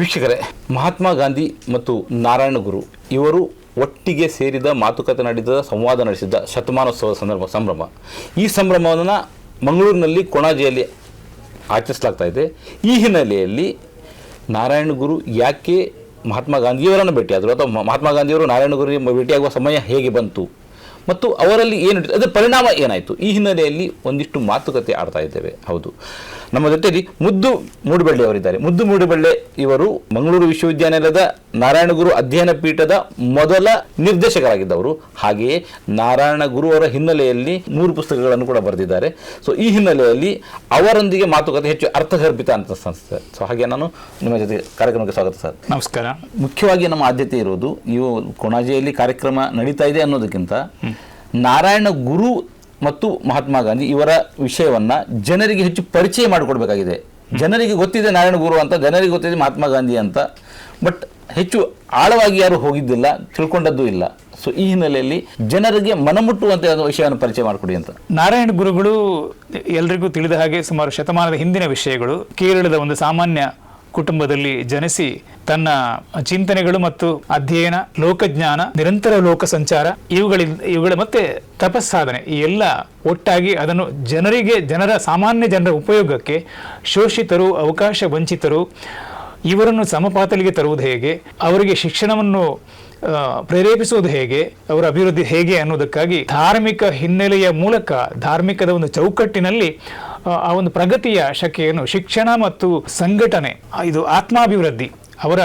ವೀಕ್ಷಕರೇ, ಮಹಾತ್ಮ ಗಾಂಧಿ ಮತ್ತು ನಾರಾಯಣ ಗುರು, ಇವರು ಒಟ್ಟಿಗೆ ಸೇರಿದ ಮಾತುಕತೆ ನಡೆದ, ಸಂವಾದ ನಡೆಸಿದ್ದ ಶತಮಾನೋತ್ಸವ ಸಂದರ್ಭ, ಸಂಭ್ರಮ. ಈ ಸಂಭ್ರಮವನ್ನು ಮಂಗಳೂರಿನಲ್ಲಿ ಕೊಣಾಜೆಯಲ್ಲಿ ಆಚರಿಸಲಾಗ್ತಾ ಇದೆ. ಈ ಹಿನ್ನೆಲೆಯಲ್ಲಿ ನಾರಾಯಣ ಗುರು ಯಾಕೆ ಮಹಾತ್ಮ ಗಾಂಧಿಯವರನ್ನು ಭೇಟಿಯಾದರು ಅಥವಾ ಮಹಾತ್ಮ ಗಾಂಧಿಯವರು ನಾರಾಯಣ ಗುರು ಭೇಟಿಯಾಗುವ ಸಮಯ ಹೇಗೆ ಬಂತು? ಮತ್ತು ಅವರಲ್ಲಿ ಏನು? ಅದರ ಪರಿಣಾಮ ಏನಾಯಿತು? ಈ ಹಿನ್ನೆಲೆಯಲ್ಲಿ ಒಂದಿಷ್ಟು ಮಾತುಕತೆ ಆಡ್ತಾ ಇದ್ದೇವೆ. ಹೌದು. ನಮ್ಮ ಜೊತೆಯಲ್ಲಿ ಮುದ್ದು ಮೂಡುಬಳ್ಳಿ ಅವರಿದ್ದಾರೆ. ಮುದ್ದು ಮೂಡುಬಳ್ಳೆ ಇವರು ಮಂಗಳೂರು ವಿಶ್ವವಿದ್ಯಾನಿಲಯದ ನಾರಾಯಣ ಗುರು ಅಧ್ಯಯನ ಪೀಠದ ಮೊದಲ ನಿರ್ದೇಶಕರಾಗಿದ್ದವರು. ಹಾಗೆಯೇ ನಾರಾಯಣ ಗುರು ಅವರ ಹಿನ್ನೆಲೆಯಲ್ಲಿ ಮೂರು ಪುಸ್ತಕಗಳನ್ನು ಕೂಡ ಬರೆದಿದ್ದಾರೆ. ಸೊ ಈ ಹಿನ್ನೆಲೆಯಲ್ಲಿ ಅವರೊಂದಿಗೆ ಮಾತುಕತೆ ಹೆಚ್ಚು ಅರ್ಥಗರ್ಭಿತ ಅಂತ ಸಂಸ್ಥೆ ಸೊ ಹಾಗೆ ನಾನು ನಿಮ್ಮ ಜೊತೆ ಕಾರ್ಯಕ್ರಮಕ್ಕೆ ಸ್ವಾಗತ ಸರ್. ನಮಸ್ಕಾರ. ಮುಖ್ಯವಾಗಿ ನಮ್ಮ ಆದ್ಯತೆ ಇರೋದು ಇವು ಕೊಣಾಜೆಯಲ್ಲಿ ಕಾರ್ಯಕ್ರಮ ನಡೀತಾ ಇದೆ ಅನ್ನೋದಕ್ಕಿಂತ ನಾರಾಯಣ ಗುರು ಮತ್ತು ಮಹಾತ್ಮ ಗಾಂಧಿ ಇವರ ವಿಷಯವನ್ನು ಜನರಿಗೆ ಹೆಚ್ಚು ಪರಿಚಯ ಮಾಡಿಕೊಡ್ಬೇಕಾಗಿದೆ. ಜನರಿಗೆ ಗೊತ್ತಿದೆ ನಾರಾಯಣ ಗುರು ಅಂತ, ಜನರಿಗೆ ಗೊತ್ತಿದೆ ಮಹಾತ್ಮ ಗಾಂಧಿ ಅಂತ. ಬಟ್ ಹೆಚ್ಚು ಆಳವಾಗಿ ಯಾರು ಹೋಗಿದ್ದಿಲ್ಲ, ತಿಳ್ಕೊಂಡದ್ದು ಇಲ್ಲ. ಸೊ ಈ ಹಿನ್ನೆಲೆಯಲ್ಲಿ ಜನರಿಗೆ ಮನಮುಟ್ಟುವಂತೆ ವಿಷಯವನ್ನು ಪರಿಚಯ ಮಾಡಿಕೊಡಿ ಅಂತ. ನಾರಾಯಣ ಗುರುಗಳು ಎಲ್ರಿಗೂ ತಿಳಿದ ಹಾಗೆ ಸುಮಾರು ಶತಮಾನದ ಹಿಂದಿನ ವಿಷಯಗಳು, ಕೇರಳದ ಒಂದು ಸಾಮಾನ್ಯ ಕುಟುಂಬದಲ್ಲಿ ಜನಿಸಿ ತನ್ನ ಚಿಂತನೆಗಳು ಮತ್ತು ಅಧ್ಯಯನ, ಲೋಕಜ್ಞಾನ, ನಿರಂತರ ಲೋಕ ಸಂಚಾರ ಇವುಗಳಿಂದ, ಇವುಗಳ ಮತ್ತೆ ತಪಸ್ಸಾಧನೆ ಈ ಎಲ್ಲ ಒಟ್ಟಾಗಿ ಅದನ್ನು ಜನರಿಗೆ, ಜನರ ಸಾಮಾನ್ಯ ಜನರ ಉಪಯೋಗಕ್ಕೆ ಶೋಷಿತರು, ಅವಕಾಶ ವಂಚಿತರು ಇವರನ್ನು ಸಮಪಾತಲಿಗೆ ತರುವುದು ಹೇಗೆ, ಅವರಿಗೆ ಶಿಕ್ಷಣವನ್ನು ಪ್ರೇರೇಪಿಸುವುದು ಹೇಗೆ, ಅವರ ಅಭಿವೃದ್ಧಿ ಹೇಗೆ ಅನ್ನೋದಕ್ಕಾಗಿ ಧಾರ್ಮಿಕ ಹಿನ್ನೆಲೆಯ ಮೂಲಕ, ಧಾರ್ಮಿಕದ ಒಂದು ಚೌಕಟ್ಟಿನಲ್ಲಿ ಆ, ಒಂದು ಪ್ರಗತಿಯ ಶಕೆಯನ್ನು ಶಿಕ್ಷಣ ಮತ್ತು ಸಂಘಟನೆ ಇದು ಆತ್ಮಾಭಿವೃದ್ಧಿ ಅವರ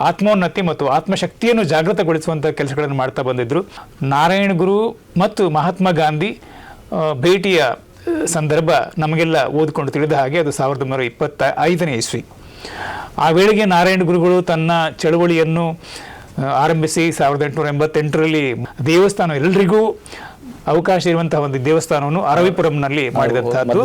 ಆತ್ಮೋನ್ನತಿ ಮತ್ತು ಆತ್ಮಶಕ್ತಿಯನ್ನು ಜಾಗೃತಗೊಳಿಸುವಂಥ ಕೆಲಸಗಳನ್ನು ಮಾಡ್ತಾ ಬಂದಿದ್ರು. ನಾರಾಯಣ ಗುರು ಮತ್ತು ಮಹಾತ್ಮ ಗಾಂಧಿ ಭೇಟಿಯ ಸಂದರ್ಭ ನಮಗೆಲ್ಲ ಓದಿಕೊಂಡು ತಿಳಿದ ಹಾಗೆ ಅದು ಸಾವಿರದ ಒಂಬೈನೂರ ಇಪ್ಪತ್ತ ಐದನೇ ಇಸ್ವಿ. ಆ ವೇಳೆಗೆ ನಾರಾಯಣ ಗುರುಗಳು ತನ್ನ ಚಳವಳಿಯನ್ನು ಆರಂಭಿಸಿ ಸಾವಿರದ ಎಂಟುನೂರ ಎಂಬತ್ತೆಂಟರಲ್ಲಿ ದೇವಸ್ಥಾನ ಎಲ್ರಿಗೂ ಅವಕಾಶ ಇರುವಂತಹ ಒಂದು ದೇವಸ್ಥಾನವನ್ನು ಅರವಿಪುರಂನಲ್ಲಿ ಮಾಡಿದಂತಹದ್ದು.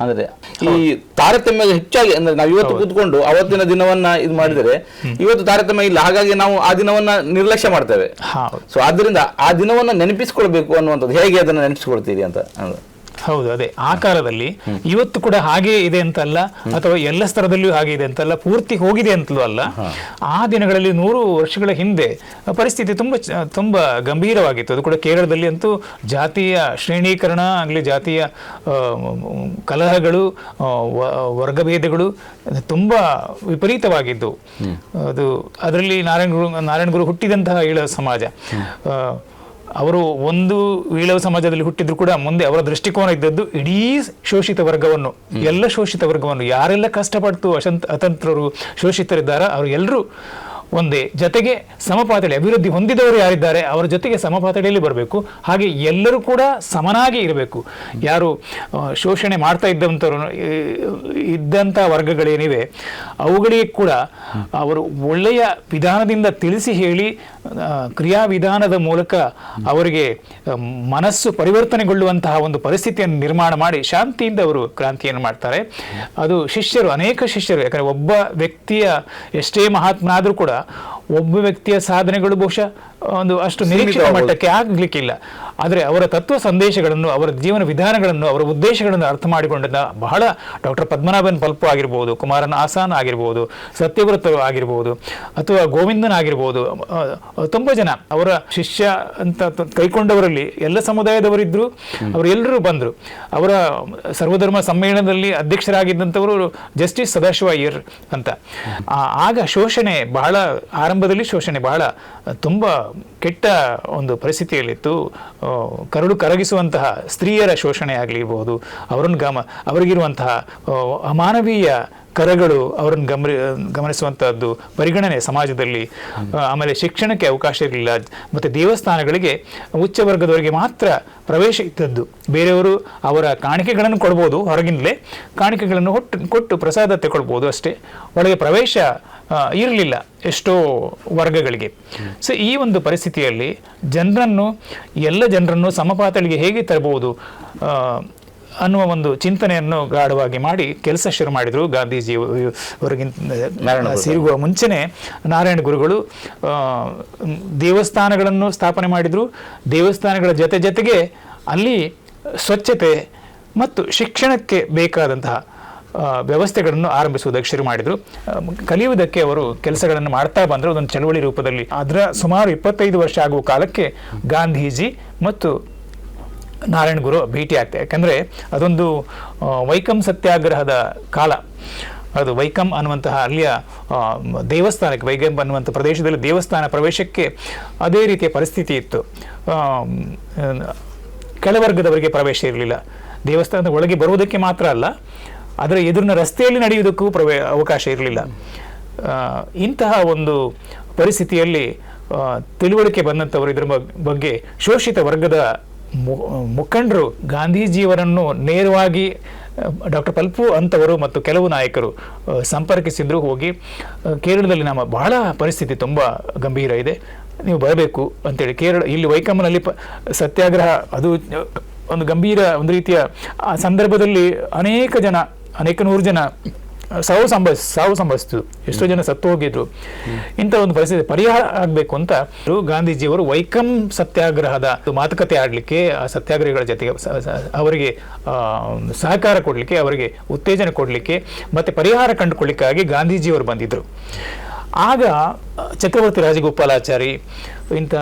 ಅಂದ್ರೆ ಈ ತಾರತಮ್ಯ ಹೆಚ್ಚಾಗಿ ಅಂದ್ರೆ ನಾವು ಇವತ್ತು ಕೂತ್ಕೊಂಡು ಅವತ್ತಿನ ದಿನವನ್ನ ಇದು ಮಾಡಿದರೆ ಇವತ್ತು ತಾರತಮ್ಯ ಇಲ್ಲ ಹಾಗಾಗಿ ನಾವು ಆ ದಿನವನ್ನ ನಿರ್ಲಕ್ಷ್ಯ ಮಾಡ್ತೇವೆ. ಸೊ ಆದ್ರಿಂದ ಆ ದಿನವನ್ನ ನೆನಪಿಸ್ಕೊಳ್ಬೇಕು ಅನ್ನುವಂಥದ್ದು ಹೇಗೆ ಅದನ್ನ ನೆನಪಿಸ್ಕೊಳ್ತೀರಿ ಅಂತ. ಹೌದು ಅದೇ. ಆಕಾರದಲ್ಲಿ ಕಾಲದಲ್ಲಿ ಇವತ್ತು ಕೂಡ ಹಾಗೆ ಇದೆ ಅಂತಲ್ಲ ಅಥವಾ ಎಲ್ಲ ಸ್ಥಳದಲ್ಲಿಯೂ ಹಾಗೆ ಇದೆ ಅಂತಲ್ಲ ಪೂರ್ತಿ ಹೋಗಿದೆ ಅಂತಲೂ ಅಲ್ಲ. ಆ ದಿನಗಳಲ್ಲಿ ನೂರು ವರ್ಷಗಳ ಹಿಂದೆ ಪರಿಸ್ಥಿತಿ ತುಂಬಾ ತುಂಬಾ ಗಂಭೀರವಾಗಿತ್ತು. ಅದು ಕೂಡ ಕೇರಳದಲ್ಲಿ ಅಂತೂ ಜಾತಿಯ ಶ್ರೇಣೀಕರಣ ಆಗಲಿ ಜಾತಿಯ ಕಲಹಗಳು ವರ್ಗಭೇದಗಳು ತುಂಬಾ ವಿಪರೀತವಾಗಿದ್ದು. ಅದು ಅದರಲ್ಲಿ ನಾರಾಯಣ ಗುರು ನಾರಾಯಣ ಗುರು ಹುಟ್ಟಿದಂತಹ ಈಳ ಸಮಾಜ ಅವರು ಒಂದು ಈಳವ ಸಮಾಜದಲ್ಲಿ ಹುಟ್ಟಿದ್ರು ಕೂಡ ಮುಂದೆ ಅವರ ದೃಷ್ಟಿಕೋನ ಇದ್ದದ್ದು ಇಡೀ ಶೋಷಿತ ವರ್ಗವನ್ನು, ಎಲ್ಲ ಶೋಷಿತ ವರ್ಗವನ್ನು. ಯಾರೆಲ್ಲ ಕಷ್ಟಪಟ್ಟು ಅಶಂತ, ಅತಂತ್ರರು, ಶೋಷಿತರಿದ್ದಾರೋ ಅವರು ಎಲ್ಲರೂ ಒಂದೇ. ಜೊತೆಗೆ ಸಮಪಾತಳಿ, ಅಭಿವೃದ್ಧಿ ಹೊಂದಿದವರು ಯಾರಿದ್ದಾರೆ ಅವರ ಜೊತೆಗೆ ಸಮಪಾತಳಿಯಲ್ಲಿ ಬರಬೇಕು. ಹಾಗೆ ಎಲ್ಲರೂ ಕೂಡ ಸಮನಾಗಿ ಇರಬೇಕು. ಯಾರು ಶೋಷಣೆ ಮಾಡ್ತಾ ಇದ್ದಂಥವ್ರು ಇದ್ದಂಥ ವರ್ಗಗಳೇನಿವೆ, ಅವುಗಳಿಗೆ ಕೂಡ ಅವರು ಒಳ್ಳೆಯ ವಿಧಾನದಿಂದ ತಿಳಿಸಿ ಹೇಳಿ ಕ್ರಿಯಾವಿಧಾನದ ಮೂಲಕ ಅವರಿಗೆ ಮನಸ್ಸು ಪರಿವರ್ತನೆಗೊಳ್ಳುವಂತಹ ಒಂದು ಪರಿಸ್ಥಿತಿಯನ್ನು ನಿರ್ಮಾಣ ಮಾಡಿ ಶಾಂತಿಯಿಂದ ಅವರು ಕ್ರಾಂತಿಯನ್ನು ಮಾಡ್ತಾರೆ. ಅದು ಶಿಷ್ಯರು, ಅನೇಕ ಶಿಷ್ಯರು, ಯಾಕಂದರೆ ಒಬ್ಬ ವ್ಯಕ್ತಿಯ ಎಷ್ಟೇ ಮಹಾತ್ಮನಾದರೂ ಕೂಡ, ಒಬ್ಬ ವ್ಯಕ್ತಿಯ ಸಾಧನೆಗಳು ಬಹುಶಃ ಒಂದು ಅಷ್ಟು ನಿರೀಕ್ಷಿತ ಮಟ್ಟಕ್ಕೆ ಆಗ್ಲಿಕ್ಕಿಲ್ಲ. ಆದರೆ ಅವರ ತತ್ವ ಸಂದೇಶಗಳನ್ನು ಅವರ ಜೀವನ ವಿಧಾನಗಳನ್ನು ಅವರ ಉದ್ದೇಶಗಳನ್ನು ಅರ್ಥ ಮಾಡಿಕೊಂಡ ಬಹಳ ಡಾಕ್ಟರ್ ಪದ್ಮನಾಭನ್ ಪಲ್ಪು ಆಗಿರ್ಬೋದು ಕುಮಾರನ್ ಆಸಾನ್ ಆಗಿರ್ಬೋದು ಸತ್ಯವ್ರತರು ಆಗಿರ್ಬೋದು ಅಥವಾ ಗೋವಿಂದನ್ ಆಗಿರ್ಬೋದು ತುಂಬ ಜನ ಅವರ ಶಿಷ್ಯ ಅಂತ ಕೈಕೊಂಡವರಲ್ಲಿ ಎಲ್ಲ ಸಮುದಾಯದವರಿದ್ದರು ಅವರು ಎಲ್ಲರೂ ಬಂದರು. ಅವರ ಸರ್ವಧರ್ಮ ಸಮ್ಮೇಳನದಲ್ಲಿ ಅಧ್ಯಕ್ಷರಾಗಿದ್ದಂಥವರು ಜಸ್ಟಿಸ್ ಸದಾಶಿವ ಅಯ್ಯರ್ ಅಂತ ಆಗ ಶೋಷಣೆ ಬಹಳ ಆರಂಭದಲ್ಲಿ ಶೋಷಣೆ ಬಹಳ ತುಂಬ ಕೆಟ್ಟ ಒಂದು ಪರಿಸ್ಥಿತಿಯಲ್ಲಿತ್ತು. ಕರಡು ಕರಗಿಸುವಂತಹ ಸ್ತ್ರೀಯರ ಶೋಷಣೆ ಆಗಲಿಬಹುದು ಅವರನ್ನು ಗಮ ಅವರಿಗಿರುವಂತಹ ಅಮಾನವೀಯ ಕರಗಳು ಅವರನ್ನು ಗಮನ ಗಮನಿಸುವಂಥದ್ದು ಪರಿಗಣನೆ ಸಮಾಜದಲ್ಲಿ. ಆಮೇಲೆ ಶಿಕ್ಷಣಕ್ಕೆ ಅವಕಾಶ ಇರಲಿಲ್ಲ. ಮತ್ತು ದೇವಸ್ಥಾನಗಳಿಗೆ ಉಚ್ಚ ವರ್ಗದವರಿಗೆ ಮಾತ್ರ ಪ್ರವೇಶ ಇದ್ದದ್ದು. ಬೇರೆಯವರು ಅವರ ಕಾಣಿಕೆಗಳನ್ನು ಕೊಡ್ಬೋದು ಹೊರಗಿಂದಲೇ. ಕಾಣಿಕೆಗಳನ್ನು ಹೊಟ್ಟು ಕೊಟ್ಟು ಪ್ರಸಾದ ತಗೊಳ್ಬೋದು ಅಷ್ಟೇ. ಒಳಗೆ ಪ್ರವೇಶ ಇರಲಿಲ್ಲ ಎಷ್ಟೋ ವರ್ಗಗಳಿಗೆ. ಸೊ ಈ ಒಂದು ಪರಿಸ್ಥಿತಿಯಲ್ಲಿ ಜನರನ್ನು ಎಲ್ಲ ಜನರನ್ನು ಸಮಪಾತಳಿಗೆ ಹೇಗೆ ತರಬಹುದು ಅನ್ನುವ ಒಂದು ಚಿಂತನೆಯನ್ನು ಗಾಢವಾಗಿ ಮಾಡಿ ಕೆಲಸ ಶುರು ಮಾಡಿದರು ಗಾಂಧೀಜಿ ಅವರಿಗಿಂತ ಸೇರುವ ಮುಂಚೆನೆ ನಾರಾಯಣ ಗುರುಗಳು ದೇವಸ್ಥಾನಗಳನ್ನು ಸ್ಥಾಪನೆ ಮಾಡಿದರು. ದೇವಸ್ಥಾನಗಳ ಜೊತೆ ಜೊತೆಗೆ ಅಲ್ಲಿ ಸ್ವಚ್ಛತೆ ಮತ್ತು ಶಿಕ್ಷಣಕ್ಕೆ ಬೇಕಾದಂತಹ ವ್ಯವಸ್ಥೆಗಳನ್ನು ಆರಂಭಿಸುವುದಕ್ಕೆ ಶುರು ಮಾಡಿದರು. ಕಲಿಯುವುದಕ್ಕೆ ಅವರು ಕೆಲಸಗಳನ್ನು ಮಾಡ್ತಾ ಬಂದರು. ಅದೊಂದು ಚಳವಳಿ ರೂಪದಲ್ಲಿ. ಅದರ ಸುಮಾರು ಇಪ್ಪತ್ತೈದು ವರ್ಷ ಆಗುವ ಕಾಲಕ್ಕೆ ಗಾಂಧೀಜಿ ಮತ್ತು ನಾರಾಯಣ ಗುರು ಭೇಟಿ ಆಗ್ತದೆ ಯಾಕಂದರೆ ಅದೊಂದು ವೈಕಂ ಸತ್ಯಾಗ್ರಹದ ಕಾಲ. ಅದು ವೈಕಂ ಅನ್ನುವಂತಹ ಅಲ್ಲಿಯ ದೇವಸ್ಥಾನಕ್ಕೆ ವೈಕಂ ಅನ್ನುವಂಥ ಪ್ರದೇಶದಲ್ಲಿ ದೇವಸ್ಥಾನ ಪ್ರವೇಶಕ್ಕೆ ಅದೇ ರೀತಿಯ ಪರಿಸ್ಥಿತಿ ಇತ್ತು. ಕೆಳವರ್ಗದವರಿಗೆ ಪ್ರವೇಶ ಇರಲಿಲ್ಲ. ದೇವಸ್ಥಾನದ ಒಳಗೆ ಬರುವುದಕ್ಕೆ ಮಾತ್ರ ಅಲ್ಲ ಅದರ ಎದುರಿನ ರಸ್ತೆಯಲ್ಲಿ ನಡೆಯುವುದಕ್ಕೂ ಪ್ರವೇ ಅವಕಾಶ ಇರಲಿಲ್ಲ. ಇಂತಹ ಒಂದು ಪರಿಸ್ಥಿತಿಯಲ್ಲಿ ತಿಳುವಳಿಕೆ ಬಂದಂಥವರು ಇದರ ಬಗ್ಗೆ ಶೋಷಿತ ವರ್ಗದ ಮುಖಂಡರು ಗಾಂಧೀಜಿಯವರನ್ನು ನೇರವಾಗಿ ಡಾಕ್ಟರ್ ಪಲ್ಪು ಅಂತವರು ಮತ್ತು ಕೆಲವು ನಾಯಕರು ಸಂಪರ್ಕಿಸಿದ್ರು ಹೋಗಿ ಕೇರಳದಲ್ಲಿ ನಮ್ಮ ಬಹಳ ಪರಿಸ್ಥಿತಿ ತುಂಬ ಗಂಭೀರ ಇದೆ. ನೀವು ಬರಬೇಕು ಅಂತೇಳಿ ಕೇರಳ, ಇಲ್ಲಿ ವೈಕಮ್ಮನಲ್ಲಿ ಪ, ಸತ್ಯಾಗ್ರಹ ಅದು ಒಂದು ಗಂಭೀರ ಒಂದು ರೀತಿಯ, ಆ ಸಂದರ್ಭದಲ್ಲಿ ಅನೇಕ ಜನ ಅನೇಕ ನೂರು ಜನ ಸಾವು ಸಂಭವಿಸ್ ಸಾವು ಸಂಭವಿಸ್ತು. ಎಷ್ಟೋ ಜನ ಸತ್ತು ಹೋಗಿದ್ರು. ಇಂಥ ಒಂದು ಪರಿಸ್ಥಿತಿ ಪರಿಹಾರ ಆಗಬೇಕು ಅಂತ ಗಾಂಧೀಜಿಯವರು ವೈಕಂ ಸತ್ಯಾಗ್ರಹದ ಮಾತುಕತೆ ಆಡಲಿಕ್ಕೆ ಆ ಸತ್ಯಾಗ್ರಹಿಗಳ ಜೊತೆಗೆ ಅವರಿಗೆ ಸಹಕಾರ ಕೊಡಲಿಕ್ಕೆ ಅವರಿಗೆ ಉತ್ತೇಜನ ಕೊಡಲಿಕ್ಕೆ ಮತ್ತೆ ಪರಿಹಾರ ಕಂಡುಕೊಳ್ಳಿಕ್ಕಾಗಿ ಗಾಂಧೀಜಿಯವರು ಬಂದಿದ್ದರು ಆಗ ಚಕ್ರವರ್ತಿ ರಾಜಗೋಪಾಲಾಚಾರಿ ಇಂಥ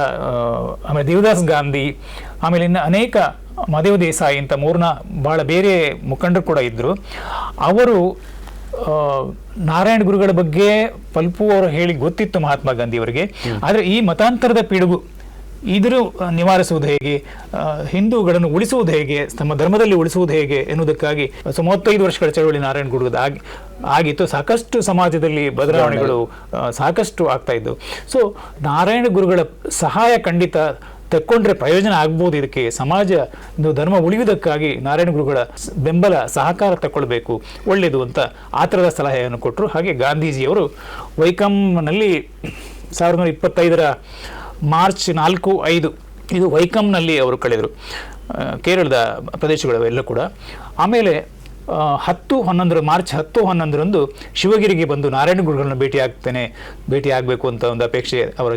ಆಮೇಲೆ ದೇವದಾಸ್ ಗಾಂಧಿ ಆಮೇಲೆ ಇನ್ನು ಅನೇಕ ಮದೇವ ದೇಸಾಯಿ ಅಂತ ಮೂರ್ನ ಭಾಳ ಬೇರೆ ಮುಖಂಡರು ಕೂಡ ಇದ್ದರು ಅವರು ನಾರಾಯಣ ಗುರುಗಳ ಬಗ್ಗೆ ಪಲ್ಪು ಅವರು ಹೇಳಿ ಗೊತ್ತಿತ್ತು ಮಹಾತ್ಮ ಗಾಂಧಿಯವರಿಗೆ ಆದರೆ ಈ ಮತಾಂತರದ ಪಿಡುಗು ಇದ್ರ ನಿವಾರಿಸುವುದು ಹೇಗೆ? ಹಿಂದೂಗಳನ್ನು ಉಳಿಸುವುದು ಹೇಗೆ? ತಮ್ಮ ಧರ್ಮದಲ್ಲಿ ಉಳಿಸುವುದು ಹೇಗೆ ಎನ್ನುವುದಕ್ಕಾಗಿ ಮೂವತ್ತೈದು ವರ್ಷಗಳ ಚಳವಳಿ ನಾರಾಯಣ ಗುರುಗದ ಆಗಿ ಆಗಿತ್ತು. ಸಾಕಷ್ಟು ಸಮಾಜದಲ್ಲಿ ಬದಲಾವಣೆಗಳು ಸಾಕಷ್ಟು ಆಗ್ತಾ ಇದ್ದವು. ಸೊ ನಾರಾಯಣ ಗುರುಗಳ ಸಹಾಯ ಖಂಡಿತ ತೆಕ್ಕೊಂಡ್ರೆ ಪ್ರಯೋಜನ ಆಗ್ಬೋದು. ಇದಕ್ಕೆ ಸಮಾಜ ಧರ್ಮ ಉಳಿಯುವುದಕ್ಕಾಗಿ ನಾರಾಯಣ ಗುರುಗಳ ಬೆಂಬಲ ಸಹಕಾರ ತಗೊಳ್ಬೇಕು ಒಳ್ಳೆಯದು ಅಂತ ಆ ಥರದ ಸಲಹೆಯನ್ನು ಕೊಟ್ಟರು. ಹಾಗೆ ಗಾಂಧೀಜಿಯವರು ವೈಕಂನಲ್ಲಿ ಸಾವಿರದ ಒಂಬೈನೂರ ಇಪ್ಪತ್ತೈದರ ಮಾರ್ಚ್ ನಾಲ್ಕು ಐದು ಇದು ವೈಕಂನಲ್ಲಿ ಅವರು ಕಳೆದರು. ಕೇರಳದ ಪ್ರದೇಶಗಳು ಎಲ್ಲ ಕೂಡ. ಆಮೇಲೆ ಹತ್ತು ಹನ್ನೊಂದರ, ಮಾರ್ಚ್ ಹತ್ತು ಹನ್ನೊಂದರಂದು ಶಿವಗಿರಿಗೆ ಬಂದು ನಾರಾಯಣ ಗುರುಗಳನ್ನು ಭೇಟಿ ಆಗ್ತೇನೆ ಭೇಟಿ ಆಗಬೇಕು ಅಂತ ಒಂದು ಅಪೇಕ್ಷೆ ಅವರು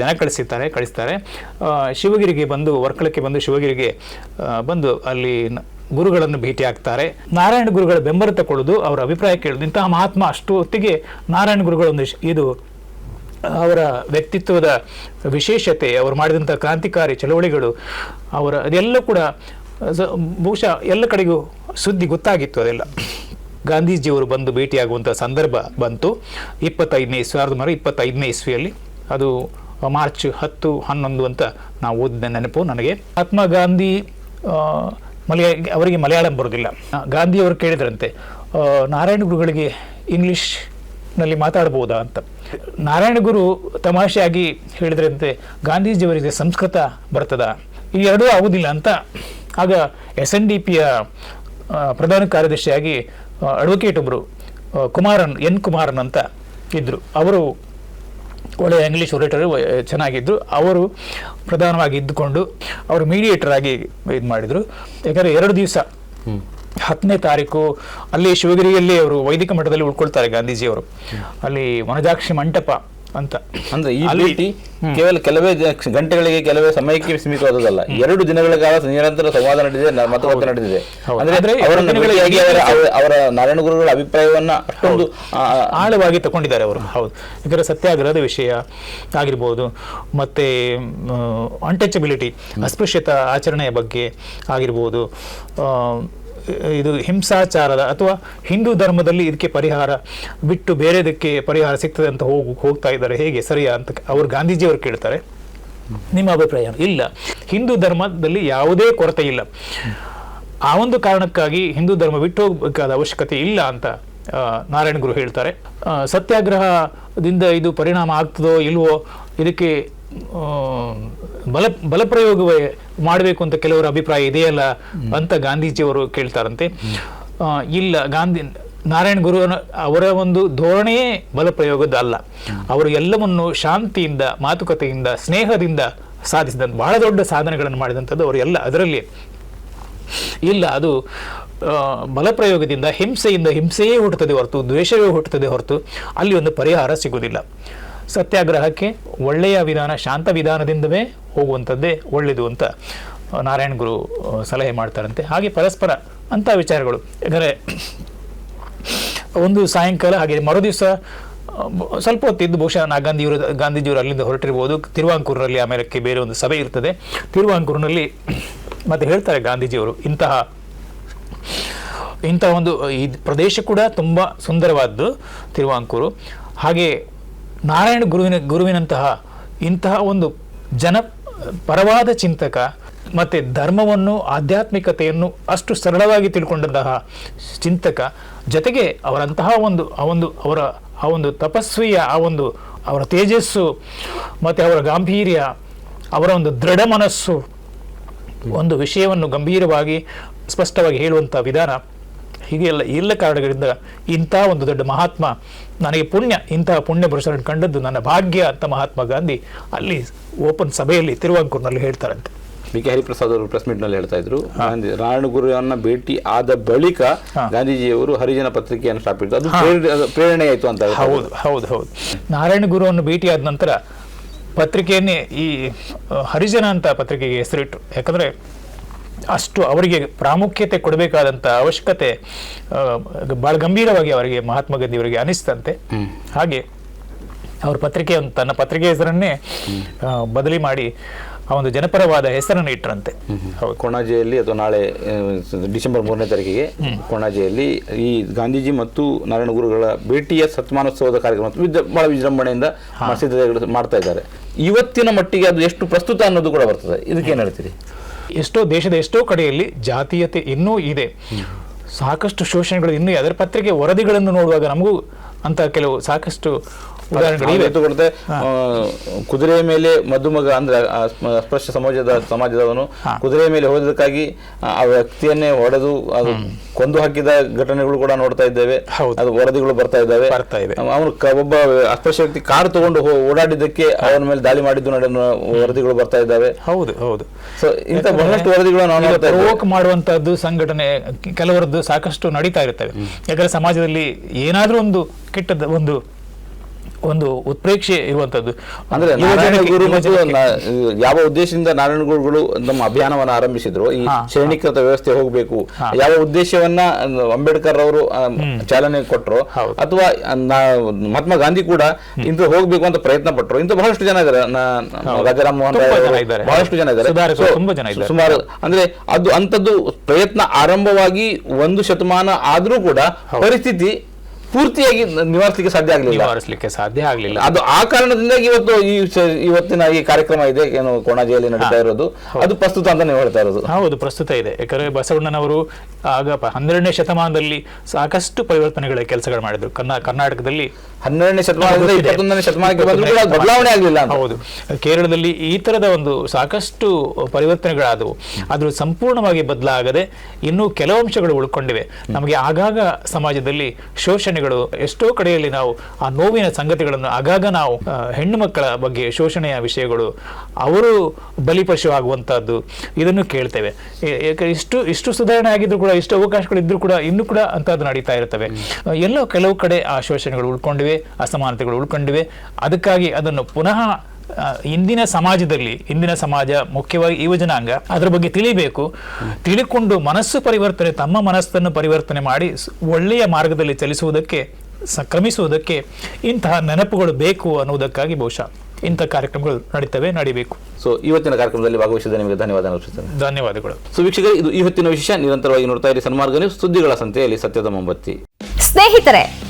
ಜನ ಕಳಿಸಿರ್ತಾರೆ, ಕಳಿಸ್ತಾರೆ. ಶಿವಗಿರಿಗೆ ಬಂದು, ವರ್ಕಳಕ್ಕೆ ಬಂದು ಶಿವಗಿರಿಗೆ ಬಂದು ಅಲ್ಲಿ ಗುರುಗಳನ್ನು ಭೇಟಿ ಆಗ್ತಾರೆ ನಾರಾಯಣ ಗುರುಗಳ ಬೆಂಬಲ ತಗೊಳ್ಳೋದು ಅವರ ಅಭಿಪ್ರಾಯ ಕೇಳೋದು. ಇಂತಹ ಮಹಾತ್ಮ ಅಷ್ಟು ಹೊತ್ತಿಗೆ ನಾರಾಯಣ ಗುರುಗಳೊಂದು ಇದು ಅವರ ವ್ಯಕ್ತಿತ್ವದ ವಿಶೇಷತೆ, ಅವರು ಮಾಡಿದಂಥ ಕ್ರಾಂತಿಕಾರಿ ಚಳವಳಿಗಳು, ಅವರ ಅದೆಲ್ಲ ಕೂಡ ಬಹುಶಃ ಎಲ್ಲ ಕಡೆಗೂ ಸುದ್ದಿ ಗೊತ್ತಾಗಿತ್ತು ಅದೆಲ್ಲ. ಗಾಂಧೀಜಿಯವರು ಬಂದು ಭೇಟಿಯಾಗುವಂಥ ಸಂದರ್ಭ ಬಂತು. ಇಪ್ಪತ್ತೈದನೇ ಸಾವಿರದ ಒಂಬೈನೂರ ಇಪ್ಪತ್ತೈದನೇ ಇಸ್ವಿಯಲ್ಲಿ. ಅದು ಮಾರ್ಚ್ ಹತ್ತು, ಹನ್ನೊಂದು ಅಂತ ನಾವು ಓದಿದ ನೆನಪು ನನಗೆ. ಮಹಾತ್ಮ ಗಾಂಧಿ ಮಲಯ, ಅವರಿಗೆ ಮಲಯಾಳಂ ಬರೋದಿಲ್ಲ ಗಾಂಧಿಯವರು ಕೇಳಿದ್ರಂತೆ ನಾರಾಯಣ ಗುರುಗಳಿಗೆ ಇಂಗ್ಲಿಷ್ನಲ್ಲಿ ಮಾತಾಡ್ಬೋದಾ ಅಂತ. ನಾರಾಯಣ ಗುರು ತಮಾಷೆಯಾಗಿ ಹೇಳಿದ್ರಂತೆ, ಗಾಂಧೀಜಿಯವರಿಗೆ ಸಂಸ್ಕೃತ ಬರ್ತದ? ಈ ಎರಡೂ ಆಗುವುದಿಲ್ಲ ಅಂತ ಆಗ ಎಸ್ ಎನ್ ಡಿ ಪಿಯ ಪ್ರಧಾನ ಕಾರ್ಯದರ್ಶಿಯಾಗಿ ಅಡ್ವೊಕೇಟ್ ಒಬ್ಬರು ಕುಮಾರನ್ ಎನ್ ಕುಮಾರನ್ ಅಂತ ಇದ್ದರು ಅವರು ಒಳ್ಳೆಯ ಇಂಗ್ಲೀಷ್ ಒರೇಟರ್ ಚೆನ್ನಾಗಿದ್ದರು ಅವರು ಪ್ರಧಾನವಾಗಿ ಇದ್ದುಕೊಂಡು ಅವರು ಮೀಡಿಯೇಟರ್ ಆಗಿ ಇದು ಮಾಡಿದರು. ಯಾಕಂದರೆ ಎರಡು ದಿವಸ ಹತ್ತನೇ ತಾರೀಕು ಅಲ್ಲಿ ಶಿವಗಿರಿಯಲ್ಲಿ ಅವರು ವೈದಿಕ ಮಠದಲ್ಲಿ ಉಳ್ಕೊಳ್ತಾರೆ ಗಾಂಧೀಜಿಯವರು. ಅಲ್ಲಿ ವನಜಾಕ್ಷಿ ಮಂಟಪ ಅಂತ. ಅಂದ್ರೆ ಈ ಭೇಟಿ ಕೇವಲ ಕೆಲವೇ ಗಂಟೆಗಳಿಗೆ ಕೆಲವೇ ಸಮಯಕ್ಕೆ ಸೀಮಿತವಾದದಲ್ಲ ಎರಡು ದಿನಗಳ ಕಾಲ ನಿರಂತರ ಸಂವಾದ ನಡೆದಿದೆ ಮತ್ತು ಮಾತುಕತೆ ನಡೆದಿದೆ. ಅಂದ್ರೆ ಅವರ ನಾರಾಯಣ ಗುರುಗಳ ಅಭಿಪ್ರಾಯವನ್ನ ಅಷ್ಟೊಂದು ಆಳವಾಗಿ ತಗೊಂಡಿದ್ದಾರೆ ಅವರು. ಹೌದು. ಇದರ ಸತ್ಯಾಗ್ರಹದ ವಿಷಯ ಆಗಿರ್ಬೋದು ಮತ್ತೆ ಅನ್ಟಚಬಿಲಿಟಿ ಅಸ್ಪೃಶ್ಯತಾ ಆಚರಣೆಯ ಬಗ್ಗೆ ಆಗಿರ್ಬೋದು ಇದು ಹಿಂಸಾಚಾರದ ಅಥವಾ ಹಿಂದೂ ಧರ್ಮದಲ್ಲಿ ಇದಕ್ಕೆ ಪರಿಹಾರ ಬಿಟ್ಟು ಬೇರೆದಕ್ಕೆ ಪರಿಹಾರ ಸಿಗ್ತದೆ ಅಂತ ಹೋಗಿ ಹೋಗ್ತಾ ಇದ್ದಾರೆ. ಹೇಗೆ? ಸರಿಯಾ ಅಂತ ಅವರು ಗಾಂಧೀಜಿಯವರು ಕೇಳ್ತಾರೆ. ನಿಮ್ಮ ಅಭಿಪ್ರಾಯ ಇಲ್ಲ. ಹಿಂದೂ ಧರ್ಮದಲ್ಲಿ ಯಾವುದೇ ಕೊರತೆ ಇಲ್ಲ. ಆ ಒಂದು ಕಾರಣಕ್ಕಾಗಿ ಹಿಂದೂ ಧರ್ಮ ಬಿಟ್ಟು ಹೋಗಬೇಕಾದ ಅವಶ್ಯಕತೆ ಇಲ್ಲ ಅಂತ ನಾರಾಯಣ ಗುರು ಹೇಳ್ತಾರೆ. ಸತ್ಯಾಗ್ರಹದಿಂದ ಇದು ಪರಿಣಾಮ ಆಗ್ತದೋ ಇಲ್ವೋ, ಇದಕ್ಕೆ ಬಲ ಬಲಪ್ರಯೋಗ ಮಾಡಬೇಕು ಅಂತ ಕೆಲವರ ಅಭಿಪ್ರಾಯ ಇದೆಯಲ್ಲ ಅಂತ ಗಾಂಧೀಜಿಯವರು ಕೇಳ್ತಾರಂತೆ. ಇಲ್ಲ ಗಾಂಧಿ ನಾರಾಯಣ ಗುರು ಅವರ ಒಂದು ಧೋರಣೆಯೇ ಬಲಪ್ರಯೋಗದ ಅಲ್ಲ. ಅವರು ಎಲ್ಲವನ್ನು ಶಾಂತಿಯಿಂದ ಮಾತುಕತೆಯಿಂದ ಸ್ನೇಹದಿಂದ ಸಾಧಿಸಿದ ಬಹಳ ದೊಡ್ಡ ಸಾಧನೆಗಳನ್ನು ಮಾಡಿದಂಥದ್ದು ಅವರು ಎಲ್ಲ ಅದರಲ್ಲಿ. ಇಲ್ಲ ಅದು ಬಲಪ್ರಯೋಗದಿಂದ ಹಿಂಸೆಯಿಂದ ಹಿಂಸೆಯೇ ಹುಟ್ಟುತ್ತದೆ ಹೊರತು ದ್ವೇಷವೇ ಹುಟ್ಟುತ್ತದೆ ಹೊರತು ಅಲ್ಲಿ ಒಂದು ಪರಿಹಾರ ಸಿಗುವುದಿಲ್ಲ. ಸತ್ಯಾಗ್ರಹಕ್ಕೆ ಒಳ್ಳೆಯ ವಿಧಾನ, ಶಾಂತ ವಿಧಾನದಿಂದವೇ ಹೋಗುವಂಥದ್ದೇ ಒಳ್ಳೆಯದು ಅಂತ ನಾರಾಯಣ ಗುರು ಸಲಹೆ ಮಾಡ್ತಾರಂತೆ. ಹಾಗೆ ಪರಸ್ಪರ ಅಂತ ವಿಚಾರಗಳು. ಯಾಕಂದರೆ ಒಂದು ಸಾಯಂಕಾಲ ಹಾಗೆ ಮರುದಿವಸ ಸ್ವಲ್ಪ ಹೊತ್ತಿದ್ದು ಬಹುಶಃ ನಾ ಗಾಂಧಿಯವರು, ಗಾಂಧೀಜಿಯವರು ಅಲ್ಲಿಂದ ಹೊರಟಿರ್ಬೋದು. ತಿರುವಾಂಕೂರಿನಲ್ಲಿ ಆಮೇಲೆ ಬೇರೆ ಒಂದು ಸಭೆ ಇರ್ತದೆ. ತಿರುವಾಂಕೂರಿನಲ್ಲಿ ಮತ್ತೆ ಹೇಳ್ತಾರೆ ಗಾಂಧೀಜಿಯವರು, ಇಂತಹ ಇಂಥ ಒಂದು, ಈ ಪ್ರದೇಶ ಕೂಡ ತುಂಬ ಸುಂದರವಾದ್ದು ತಿರುವಾಂಕೂರು. ಹಾಗೆ ನಾರಾಯಣ ಗುರುವಿನ, ಗುರುವಿನಂತಹ ಇಂತಹ ಒಂದು ಜನ, ಪರವಾದ ಚಿಂತಕ ಮತ್ತು ಧರ್ಮವನ್ನು, ಆಧ್ಯಾತ್ಮಿಕತೆಯನ್ನು ಅಷ್ಟು ಸರಳವಾಗಿ ತಿಳ್ಕೊಂಡಂತಹ ಚಿಂತಕ, ಜೊತೆಗೆ ಅವರಂತಹ ಒಂದು, ಆ ಒಂದು, ಅವರ, ಆ ಒಂದು ತಪಸ್ವಿಯ, ಆ ಒಂದು ಅವರ ತೇಜಸ್ಸು ಮತ್ತು ಅವರ ಗಾಂಭೀರ್ಯ, ಅವರ ಒಂದು ದೃಢ ಮನಸ್ಸು ಒಂದು ವಿಷಯವನ್ನು ಗಂಭೀರವಾಗಿ ಸ್ಪಷ್ಟವಾಗಿ ಹೇಳುವಂಥ ವಿಧಾನ ಹೀಗೆ ಎಲ್ಲ ಎಲ್ಲ ಕಾರಣಗಳಿಂದ ಇಂಥ ಒಂದು ದೊಡ್ಡ ಮಹಾತ್ಮ ನನಗೆ ಪುಣ್ಯ ಇಂತಹ ಪುಣ್ಯ ಪುರುಷರನ್ನು ಕಂಡದ್ದು ನನ್ನ ಭಾಗ್ಯ ಅಂತ ಮಹಾತ್ಮ ಗಾಂಧಿ ಅಲ್ಲಿ ಓಪನ್ ಸಭೆಯಲ್ಲಿ ತಿರುವಾಂಕೂರ್ನಲ್ಲಿ ಹೇಳ್ತಾರಂತೆ. ಬಿ ಕೆ ಹರಿಪ್ರಸಾದ್ ಅವರು ಪ್ರೆಸ್ ಮೀಟ್ನಲ್ಲಿ ಹೇಳ್ತಾ ಇದ್ರು ಗಾಂಧಿ ರಾಯಣಗುರುವನ್ನ ಭೇಟಿ ಆದ ಬಳಿಕ ಗಾಂಧೀಜಿಯವರು ಹರಿಜನ ಪತ್ರಿಕೆಯನ್ನು ಸ್ಥಾಪಿಸಿದ್ರು. ಅದು ಪ್ರೇರಣೆ- ಆಯಿತು ಪ್ರೇರಣೆ ಆಯ್ತು ಅಂತ ಹೌದು ಹೌದು ಹೌದು. ನಾರಾಯಣ ಗುರುವನ್ನು ಭೇಟಿ ಆದ ನಂತರ ಪತ್ರಿಕೆಯನ್ನೇ ಈ ಹರಿಜನ ಅಂತ ಪತ್ರಿಕೆಗೆ ಹೆಸರಿಟ್ಟರು ಯಾಕಂದರೆ ಅಷ್ಟು ಅವರಿಗೆ ಪ್ರಾಮುಖ್ಯತೆ ಕೊಡಬೇಕಾದಂಥ ಅವಶ್ಯಕತೆ ಭಾಳ ಗಂಭೀರವಾಗಿ ಅವರಿಗೆ ಮಹಾತ್ಮ ಗಾಂಧಿಯವರಿಗೆ ಅನಿಸ್ತಂತೆ. ಹಾಗೆ ಅವ್ರ ಪತ್ರಿಕೆ ತನ್ನ ಪತ್ರಿಕೆ ಹೆಸರನ್ನೇ ಬದಲಿ ಮಾಡಿ ಆ ಒಂದು ಜನಪರವಾದ ಹೆಸರನ್ನು ಇಟ್ಟರಂತೆ. ಕೊಣಾಜೆಯಲ್ಲಿ ಅಥವಾ ನಾಳೆ ಡಿಸೆಂಬರ್ ಮೂರನೇ ತಾರೀಕಿಗೆ ಕೊಣಾಜೆಯಲ್ಲಿ ಈ ಗಾಂಧೀಜಿ ಮತ್ತು ನಾರಾಯಣ ಗುರುಗಳ ಭೇಟಿಯ ಸತ್ಮಾನೋತ್ಸವದ ಕಾರ್ಯಕ್ರಮ ಬಹಳ ವಿಜೃಂಭಣೆಯಿಂದ ಸಿದ್ಧತೆಗಳು ಮಾಡ್ತಾ ಇದ್ದಾರೆ. ಇವತ್ತಿನ ಮಟ್ಟಿಗೆ ಅದು ಎಷ್ಟು ಪ್ರಸ್ತುತ ಅನ್ನೋದು ಕೂಡ ಬರ್ತದೆ. ಇದಕ್ಕೆ ಏನು ಹೇಳ್ತೀರಿ? ಎಷ್ಟೋ ದೇಶದ ಎಷ್ಟೋ ಕಡೆಯಲ್ಲಿ ಜಾತೀಯತೆ ಇನ್ನೂ ಇದೆ ಸಾಕಷ್ಟು ಶೋಷಣೆಗಳು ಇನ್ನೂ. ಅದರ ಪತ್ರಿಕೆ ವರದಿಗಳನ್ನು ನೋಡುವಾಗ ನಮಗೂ ಅಂತ ಕೆಲವು ಸಾಕಷ್ಟು ಕುದುರೆಯ ಮೇಲೆ ಮದುಮಗ ಅಂದ್ರೆ ಅಸ್ಪೃಶ್ಯ ಸಮಾಜದ ಸಮಾಜದವನು ಕುದುರೆ ಮೇಲೆ ಹೋದಕ್ಕಾಗಿ ಆ ವ್ಯಕ್ತಿಯನ್ನೇ ಹೊಡೆದು ಅದು ಕೊಂದು ಹಾಕಿದ ಘಟನೆಗಳು ಕೂಡ ನೋಡ್ತಾ ಇದ್ದೇವೆ. ಅದು ವರದಿಗಳು ಬರ್ತಾ ಇದ್ದಾವೆ. ಅವನು ಒಬ್ಬ ಅಸ್ಪೃಶ್ಯ ವ್ಯಕ್ತಿ ಕಾರ್ ತಗೊಂಡು ಓಡಾಡಿದ್ದಕ್ಕೆ ಅವನ ಮೇಲೆ ದಾಳಿ ಮಾಡಿದ್ದು ವರದಿಗಳು ಬರ್ತಾ ಇದ್ದಾವೆ. ಹೌದು ಹೌದು. ಸೊ ಇಂತ ಬಹಳಷ್ಟು ವರದಿಗಳು ನಾವು ಮಾಡುವಂತಹದ್ದು ಸಂಘಟನೆ ಕೆಲವರದ್ದು ಸಾಕಷ್ಟು ನಡೀತಾ ಇರ್ತವೆ. ಯಾಕಂದ್ರೆ ಸಮಾಜದಲ್ಲಿ ಏನಾದ್ರೂ ಒಂದು ಕೆಟ್ಟದ ಒಂದು ಒಂದು ಉತ್ಪ್ರೇಕ್ಷೆ ಇರುವಂತದ್ದು. ಅಂದ್ರೆ ನಾರಾಯಣ ಗುರು ಮತ್ತು ಯಾವ ಉದ್ದೇಶದಿಂದ ನಾರಾಯಣ ಗುರುಗಳು ನಮ್ಮ ಅಭಿಯಾನವನ್ನು ಆರಂಭಿಸಿದ್ರು. ಈ ಶ್ರೇಣೀಕೃತ ವ್ಯವಸ್ಥೆ ಹೋಗಬೇಕು. ಯಾವ ಉದ್ದೇಶವನ್ನ ಅಂಬೇಡ್ಕರ್ ಅವರು ಚಾಲನೆ ಕೊಟ್ಟರು ಅಥವಾ ಮಹಾತ್ಮ ಗಾಂಧಿ ಕೂಡ ಇಂತ ಹೋಗ್ಬೇಕು ಅಂತ ಪ್ರಯತ್ನ ಪಟ್ಟರು ಇಂತ ಬಹಳಷ್ಟು ಜನ ಇದ್ದಾರೆ. ರಾಜಾರಾಮ್ ಮೋಹನ್ ರಾಯ್. ಬಹಳಷ್ಟು ಜನ ಇದ್ದಾರೆ. ಸುಮಾರು ಅಂದ್ರೆ ಅದು ಅಂತದ್ದು ಪ್ರಯತ್ನ ಆರಂಭವಾಗಿ ಒಂದು ಶತಮಾನ ಆದ್ರೂ ಕೂಡ ಪರಿಸ್ಥಿತಿ ಪೂರ್ತಿಯಾಗಿ ನಿವಾರಿಸಲಿಕ್ಕೆ ಸಾಧ್ಯ ಆಗಲಿಲ್ಲ. ನಿವಾರಿಸಲಿಕ್ಕೆ ಸಾಧ್ಯ ಆಗಲಿಲ್ಲ. ಅದು ಆ ಕಾರಣದಿಂದಾಗಿ ಇವತ್ತು ಈ ಇವತ್ತಿನ ಈ ಕಾರ್ಯಕ್ರಮ ಇದೆ ಏನು ಕೊಣಾಜಿಯಲ್ಲಿ ನಡೀತಾ ಇರೋದು. ಅದು ಪ್ರಸ್ತುತ ಅಂತ ನೀವು ಹೇಳ್ತಾ ಇರೋದು. ಹೌದು ಪ್ರಸ್ತುತ ಇದೆ. ಯಾಕಂದ್ರೆ ಬಸವಣ್ಣನವರು ಆಗ ಹನ್ನೆರಡನೇ ಶತಮಾನದಲ್ಲಿ ಸಾಕಷ್ಟು ಪರಿವರ್ತನೆಗಳ ಕೆಲಸಗಳು ಮಾಡಿದ್ರು. ಕನ್ನ ಕರ್ನಾಟಕದಲ್ಲಿ ಹನ್ನೆರಡನೇ ಶತಮಾನದಿಂದ ಗೊತ್ತಿದೆ. ಇಪ್ಪತ್ತೊಂದನೇ ಶತಮಾನಕ್ಕೆ ಬದಲಾವಣೆ ಆಗಲಿಲ್ಲ ಹೌದು. ಕೇರಳದಲ್ಲಿ ಈ ತರದ ಒಂದು ಸಾಕಷ್ಟು ಪರಿವರ್ತನೆಗಳಾದವು. ಅದು ಸಂಪೂರ್ಣವಾಗಿ ಬದಲಾಗದೆ ಇನ್ನೂ ಕೆಲವು ಅಂಶಗಳು ಉಳ್ಕೊಂಡಿವೆ. ನಮಗೆ ಆಗಾಗ ಸಮಾಜದಲ್ಲಿ ಶೋಷಣೆಗಳು ಎಷ್ಟೋ ಕಡೆಯಲ್ಲಿ ನಾವು ಆ ನೋವಿನ ಸಂಗತಿಗಳನ್ನು ಆಗಾಗ ನಾವು ಹೆಣ್ಣು ಮಕ್ಕಳ ಬಗ್ಗೆ ಶೋಷಣೆಯ ವಿಷಯಗಳು, ಅವರು ಬಲಿಪಶು ಆಗುವಂತಹದ್ದು ಇದನ್ನು ಕೇಳ್ತೇವೆ. ಇಷ್ಟು ಇಷ್ಟು ಸುಧಾರಣೆ ಆಗಿದ್ರು ಕೂಡ, ಇಷ್ಟು ಅವಕಾಶಗಳು ಇದ್ರೂ ಕೂಡ, ಇನ್ನೂ ಕೂಡ ಅಂತದ್ದು ನಡೀತಾ ಇರ್ತವೆ. ಎಲ್ಲೋ ಕೆಲವು ಕಡೆ ಆ ಶೋಷಣೆಗಳು ಉಳ್ಕೊಂಡಿವೆ, ಅಸಮಾನತೆಗಳು ಉಳ್ಕೊಂಡಿವೆ. ಅದಕ್ಕಾಗಿ ಅದನ್ನು ಪುನಃ ಇಂದಿನ ಸಮಾಜದಲ್ಲಿ ಇಂದಿನ ಸಮಾಜ ಮುಖ್ಯವಾಗಿ ಯುವ ಜನಾಂಗ ಅದರ ಬಗ್ಗೆ ತಿಳಿಬೇಕು. ತಿಳಿಕೊಂಡು ಮನಸ್ಸು ಪರಿವರ್ತನೆ ತಮ್ಮ ಮನಸ್ಸನ್ನು ಪರಿವರ್ತನೆ ಮಾಡಿ ಸ್- ಒಳ್ಳೆಯ ಮಾರ್ಗದಲ್ಲಿ ಚಲಿಸುವುದಕ್ಕೆ ಸ- ಕ್ರಮಿಸುವುದಕ್ಕೆ ಇಂತಹ ನೆನಪುಗಳು ಬೇಕು ಅನ್ನುವುದಕ್ಕಾಗಿ ಬಹುಶಃ ಇಂಥ ಕಾರ್ಯಕ್ರಮಗಳು ನಡೀತವೆ ನಡೀಬೇಕು. ಸೊ ಇವತ್ತಿನ ಕಾರ್ಯಕ್ರಮದಲ್ಲಿ ಭಾಗವಹಿಸಿದ ನಿಮಗೆ ಧನ್ಯವಾದ ಧನ್ಯವಾದಗಳು. ಸೊ ವೀಕ್ಷಕರು ಇದು ಇವತ್ತಿನ ವಿಶೇಷ. ನಿರಂತರವಾಗಿ ನೋಡ್ತಾ ಇರಿ ಸನ್ಮಾರ್ಗ ನ್ಯೂಸ್ ಸುದ್ದಿಗಳ ಸಂತೆಯಲ್ಲಿ ಸತ್ಯದ ಮೊಂಬತ್ತಿ ಸ್ನೇಹಿತರೆ